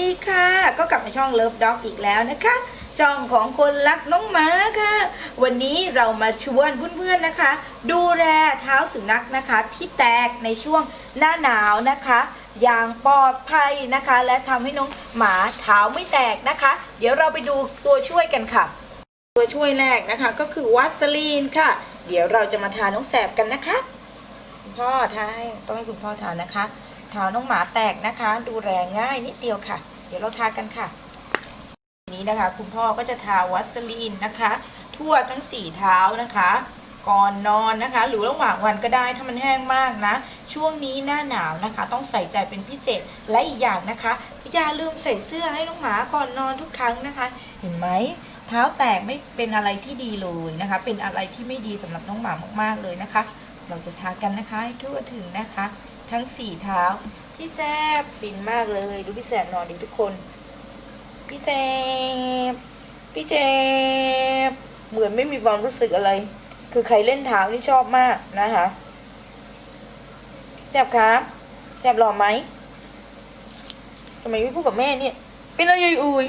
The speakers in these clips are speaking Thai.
ดีค่ะ ก็กลับมาช่องเลิฟด็อกอีกแล้วนะคะ ช่องของคนรักน้องหมาค่ะ วันนี้เรามาชวนเพื่อนๆนะคะ ดูแลเท้าสุนัขนะคะ ที่แตกในช่วงหน้าหนาวนะคะ อย่างปลอดภัยนะคะ และทำให้น้องหมาเท้าไม่แตกนะคะ เดี๋ยวเราไปดูตัวช่วยกันค่ะ ตัวช่วยแรกนะคะ ก็คือวัสลีนค่ะ เดี๋ยวเราจะมาทาน้องแสบกันนะคะ คุณพ่อทาให้ต้องให้คุณพ่อทานะคะ เท้าน้องหมาแตกนะคะ ดูแลง่ายนิดเดียวค่ะ เดี๋ยวเราทากันค่ะนี้นะคะ คุณพ่อก็จะทาวัสลีนนะคะ ทั่วทั้งสี่เท้านะคะ ก่อนนอนนะคะ หรือระหว่างวันก็ได้ถ้ามันแห้งมากนะ ช่วงนี้หน้าหนาวนะคะ ต้องใส่ใจเป็นพิเศษและอีกอย่างนะคะอย่าลืมใส่เสื้อให้น้องหมาก่อนนอนทุกครั้งนะคะ เห็นไหมเท้าแตกไม่เป็นอะไรที่ดีเลยนะคะ เป็นอะไรที่ไม่ดีสำหรับน้องหมามากๆเลยนะคะ เราจะทากันนะคะให้ทั่วถึงนะคะ ทั้งสี่เท้า พี่แซบฟินมากเลย ดูพี่แซบนอนดีทุกคน พี่แซบพี่แซบเหมือนไม่มีความรู้สึกอะไร คือใครเล่นเท้านี่ชอบมากนะคะแซบครับแซบหล่อไหมทำไมไม่พูดกับแม่เนี่ย เป็นอะไรอุย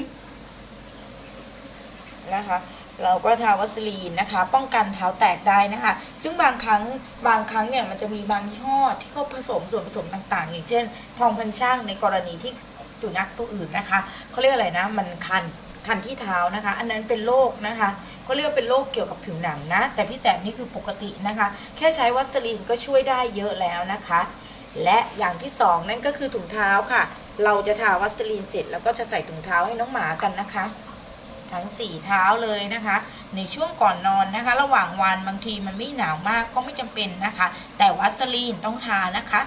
นะคะ เราก็ทาวัสลีนนะคะ ป้องกันเท้าแตกได้นะคะ ซึ่งบางครั้งบางครั้งเนี่ยมันจะมีบางยี่ห้อที่เขาผสมส่วนผสมต่างๆ อย่างเช่น ทองพันช่างในกรณีที่สุนัขตัวอื่นนะคะเขาเรียกอะไรนะ มันคันคันที่เท้านะคะ อันนั้นเป็นโรคนะคะเขาเรียกเป็นโรคเกี่ยวกับผิวหนังนะ แต่พี่แสบนี่คือปกตินะคะ แค่ใช้วัสลีนก็ช่วยได้เยอะแล้วนะคะ และอย่างที่สองนั่นก็คือถุงเท้าค่ะ เราจะทาวัสลีนเสร็จแล้วก็จะใส่ถุงเท้าให้น้องหมากันนะคะ ทั้งสี่เท้าเลยนะคะ ในช่วงก่อนนอนนะคะ ระหว่างวันบางทีมันไม่หนาวมากก็ไม่จำเป็นนะคะ แต่วัสลีนต้องทานะคะ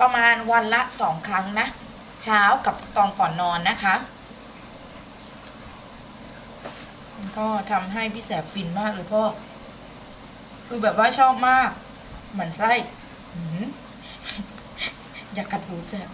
ประมาณวันละสองครั้งนะ เช้ากับตอนก่อนนอนนะคะก็ทำให้พี่แสบฟินมากเลยพ่อ คือแบบว่าชอบมากเหมือนไส้อยากกัดหูแสบ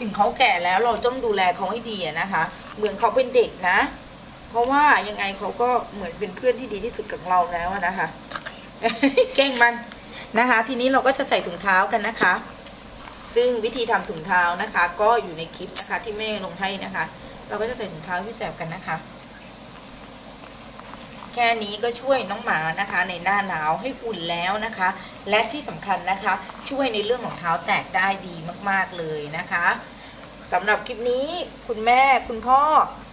ถึงเขาแก่แล้วเราต้องดูแลเขาให้ดีนะคะ เหมือนเขาเป็นเด็กนะ เพราะว่ายังไงเขาก็เหมือนเป็นเพื่อนที่ดีที่สุดกับเราแล้วนะคะเก่งมันนะคะ ทีนี้เราก็จะใส่ถุงเท้ากันนะคะ ซึ่งวิธีทำถุงเท้านะคะ ก็อยู่ในคลิปนะคะที่แม่ลงให้นะคะ เราก็จะใส่ถุงเท้าพี่แสบกันนะคะ ค่นี้ก็ช่วยน้องหมานะคะ ในหน้าหนาวให้อุ่นแล้วนะคะ และที่สำคัญนะคะ ช่วยในเรื่องของเท้าแตกได้ดีมากๆเลยนะคะสำหรับคลิปนี้คุณแม่คุณพ่อ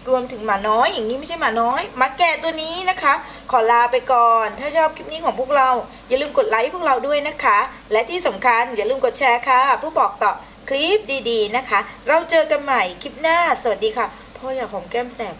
รวมถึงหมาน้อยอย่างนี้ไม่ใช่หมาน้อยหมาแก่ตัวนี้นะคะ ขอลาไปก่อน ถ้าชอบคลิปนี้ของพวกเรา อย่าลืมกดไลค์พวกเราด้วยนะคะ และที่สำคัญอย่าลืมกดแชร์ค่ะเพื่อบอกต่อคลิปดีๆนะคะ เราเจอกันใหม่คลิปหน้า สวัสดีค่ะ พ่ออยากหอมแก้มแสบ